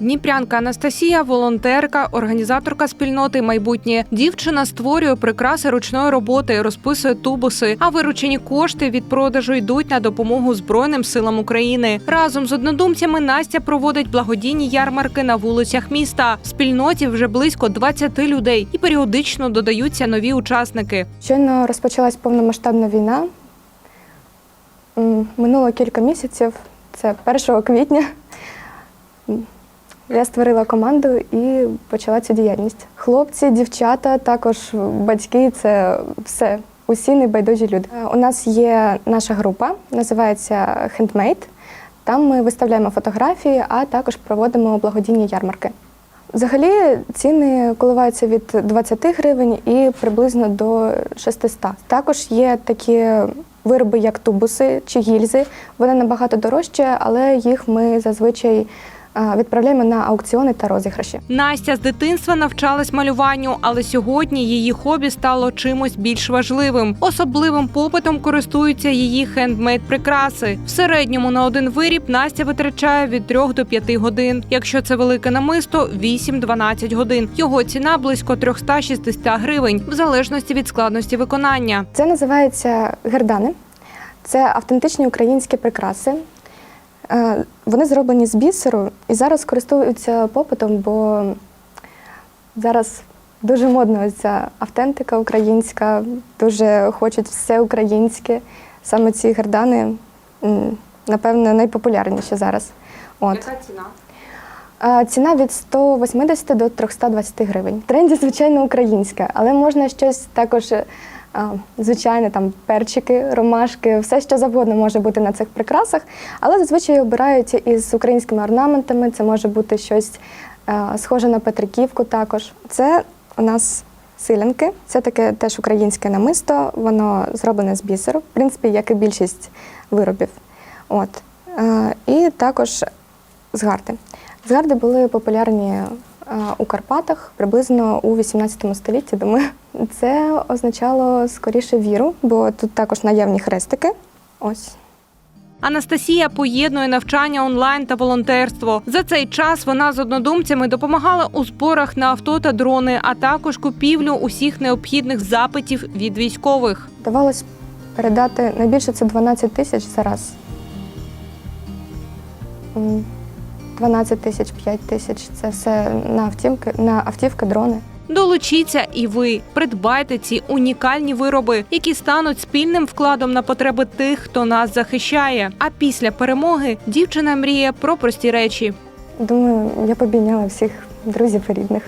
Дніпрянка Анастасія, волонтерка, організаторка спільноти майбутнє. Дівчина створює прикраси ручної роботи, розписує тубуси. А виручені кошти від продажу йдуть на допомогу Збройним силам України. Разом з однодумцями Настя проводить благодійні ярмарки на вулицях міста. В спільноті вже близько 20 людей, і періодично додаються нові учасники. Щойно розпочалась повномасштабна війна. Минуло кілька місяців, це 1 квітня. Я створила команду і почала цю діяльність. Хлопці, дівчата, також батьки це все, усі небайдужі люди. Е, У нас є наша група, називається Handmade. Там ми виставляємо фотографії, а також проводимо благодійні ярмарки. Взагалі ціни коливаються від 20 гривень і приблизно до 600. Також є такі вироби, як тубуси чи гільзи. Вони набагато дорожчі, але їх ми зазвичай відправляємо на аукціони та розіграші. Настя з дитинства навчалась малюванню, але сьогодні її хобі стало чимось більш важливим. Особливим попитом користуються її хендмейд прикраси. В середньому на один виріб Настя витрачає від 3 до 5 годин. Якщо це велике намисто 8-12 годин. Його ціна близько 360 гривень, в залежності від складності виконання. Це називається гердани. Це автентичні українські прикраси. Е, Вони зроблені з бісеру і зараз користуються попитом, бо зараз дуже модна ця автентика українська, дуже хочуть все українське. Саме ці гердани, напевно, найпопулярніші зараз. От. ціна? Ціна від 180 до 320 гривень. В тренді, звичайно, українське, але можна щось також, а, звичайне, там перчики, ромашки, все що завгодно може бути на цих прикрасах. Але зазвичай обирають із українськими орнаментами. Це може бути щось е, схоже на Петриківку також. Це у нас силянки. Це таке теж українське намисто, воно зроблене з бісеру, в принципі, як і більшість виробів. От. Е, І також згарди. Згарди були популярні е, у Карпатах приблизно у 18 столітті. Думаю, це означало скоріше віру, бо тут також наявні хрестики. Ось. Анастасія поєднує навчання онлайн та волонтерство. За цей час вона з однодумцями допомагала у зборах на авто та дрони, а також купівлю усіх необхідних запитів від військових. Давалось передати найбільше це 12 тисяч зараз. М, 12 тисяч, 5 тисяч це все на автівки, на автівки, дрони. Долучіться і ви придбайте ці унікальні вироби, які стануть спільним вкладом на потреби тих, хто нас захищає. А після перемоги дівчина мріє про прості речі. Думаю, я побійняла всіх друзів і рідних.